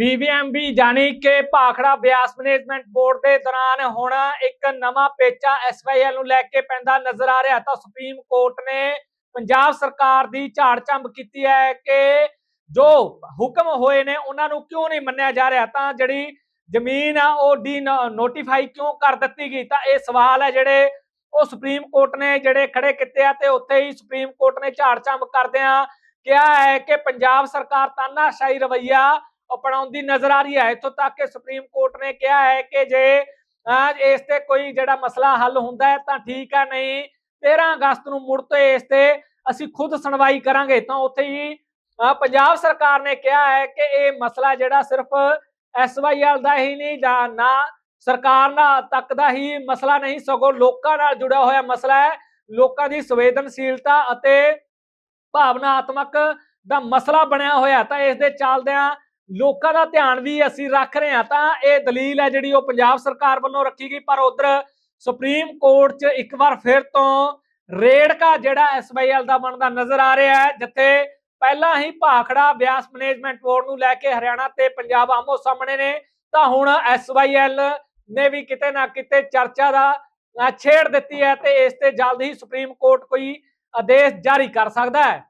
BBMB ਯਾਨੀ ਕਿ Bhakra Beas management board ਦੇ ਦੌਰਾਨ ਹੁਣ ਇੱਕ ਨਵਾਂ ਪੇਚਾ ਐਸਵਾਈਐਲ ਨੂੰ ਲੈ ਕੇ ਪੈਂਦਾ ਨਜ਼ਰ ਆ ਰਿਹਾ। ਤਾਂ ਸੁਪਰੀਮ ਕੋਰਟ ਨੇ ਪੰਜਾਬ ਸਰਕਾਰ ਦੀ ਝਾੜ ਕੀਤੀ ਹੈ ਕਿ ਜੋ ਹੁਕਮ ਹੋਏ ਨੇ ਉਹਨਾਂ ਨੂੰ ਕਿਉਂ ਨਹੀਂ ਮੰਨਿਆ ਜਾ ਰਿਹਾ? ਤਾਂ ਜਿਹੜੀ ਜ਼ਮੀਨ ਆ, ਉਹ ਡੀ ਨੋਟੀਫਾਈ ਕਿਉਂ ਕਰ ਦਿੱਤੀ ਗਈ? ਤਾਂ ਇਹ ਸਵਾਲ ਹੈ ਜਿਹੜੇ ਉਹ ਸੁਪਰੀਮ ਕੋਰਟ ਨੇ ਜਿਹੜੇ ਖੜੇ ਕੀਤੇ ਆ ਤੇ ਉੱਥੇ ਹੀ ਸੁਪਰੀਮ ਕੋਰਟ ਨੇ ਝਾੜ ਝੰਬ ਕਰਦਿਆਂ ਕਿਹਾ ਹੈ ਕਿ ਪੰਜਾਬ ਸਰਕਾਰ ਤਾਨਾਸ਼ਾਹੀ ਰਵਈਆ ਅਪਣਾਉਂਦੀ ਨਜ਼ਰ ਆ ਰਹੀ ਹੈ। ਇੱਥੋਂ ਤੱਕ ਕਿ ਸੁਪਰੀਮ ਕੋਰਟ ਨੇ ਕਿਹਾ ਹੈ ਕਿ ਜੇ ਇਸ ਤੇ ਕੋਈ ਜਿਹੜਾ ਮਸਲਾ ਹੱਲ ਹੁੰਦਾ ਹੈ ਤਾਂ ਠੀਕ ਹੈ, ਨਹੀਂ 13 ਅਗਸਤ ਨੂੰ ਮੁੜ ਤੋਂ ਇਸ ਤੇ ਅਸੀਂ ਖੁਦ ਸੁਣਵਾਈ ਕਰਾਂਗੇ। ਤਾਂ ਉੱਥੇ ਹੀ ਪੰਜਾਬ ਸਰਕਾਰ ਨੇ ਕਿਹਾ ਹੈ ਕਿ ਇਹ ਮਸਲਾ ਜਿਹੜਾ ਸਿਰਫ ਐਸਵਾਈਐਲ ਦਾ ਹੀ ਨਹੀਂ, ਜਾਂ ਨਾ ਸਰਕਾਰ ਨਾਲ ਤੱਕ ਦਾ ਹੀ ਮਸਲਾ ਨਹੀਂ, ਸਗੋਂ ਲੋਕਾਂ ਨਾਲ ਜੁੜਿਆ ਹੋਇਆ ਮਸਲਾ ਹੈ। ਲੋਕਾਂ ਦੀ ਸੰਵੇਦਨਸ਼ੀਲਤਾ ਅਤੇ ਭਾਵਨਾਤਮਕ ਦਾ ਮਸਲਾ ਬਣਿਆ ਹੋਇਆ। ਤਾਂ ਇਸ ਦੇ ਚੱਲਦਿਆਂ ਲੋਕਾਂ ਦਾ ਧਿਆਨ ਵੀ ਅਸੀਂ ਰੱਖ ਰਹੇ ਹਾਂ ਤਾਂ ਇਹ ਦਲੀਲ ਹੈ ਜਿਹੜੀ ਉਹ ਪੰਜਾਬ ਸਰਕਾਰ ਵੱਲੋਂ ਰੱਖੀ ਗਈ, ਪਰ ਉਧਰ ਸੁਪਰੀਮ ਕੋਰਟ 'ਚ ਇੱਕ ਵਾਰ ਫਿਰ ਤੋਂ ਰੇੜਕਾ ਜਿਹੜਾ ਐਸਵਾਈਐਲ ਦਾ ਬਣਦਾ ਨਜ਼ਰ ਆ ਰਿਹਾ ਹੈ, ਜਿੱਥੇ ਪਹਿਲਾਂ ਹੀ ਭਾਖੜਾ ਬਿਆਸ ਮੈਨੇਜਮੈਂਟ ਬੋਰਡ ਨੂੰ ਲੈ ਕੇ ਹਰਿਆਣਾ ਤੇ ਪੰਜਾਬ ਆਮੋ ਸਾਹਮਣੇ ਨੇ, ਤਾਂ ਹੁਣ ਐਸਵਾਈਐਲ ਨੇ ਵੀ ਕਿਤੇ ਨਾ ਕਿਤੇ ਚਰਚਾ ਦਾ ਛੇੜ ਦਿੱਤੀ ਹੈ ਤੇ ਇਸ ਤੇ ਜਲਦ ਹੀ ਸੁਪਰੀਮ ਕੋਰਟ ਕੋਈ ਆਦੇਸ਼ ਜਾਰੀ ਕਰ ਸਕਦਾ ਹੈ।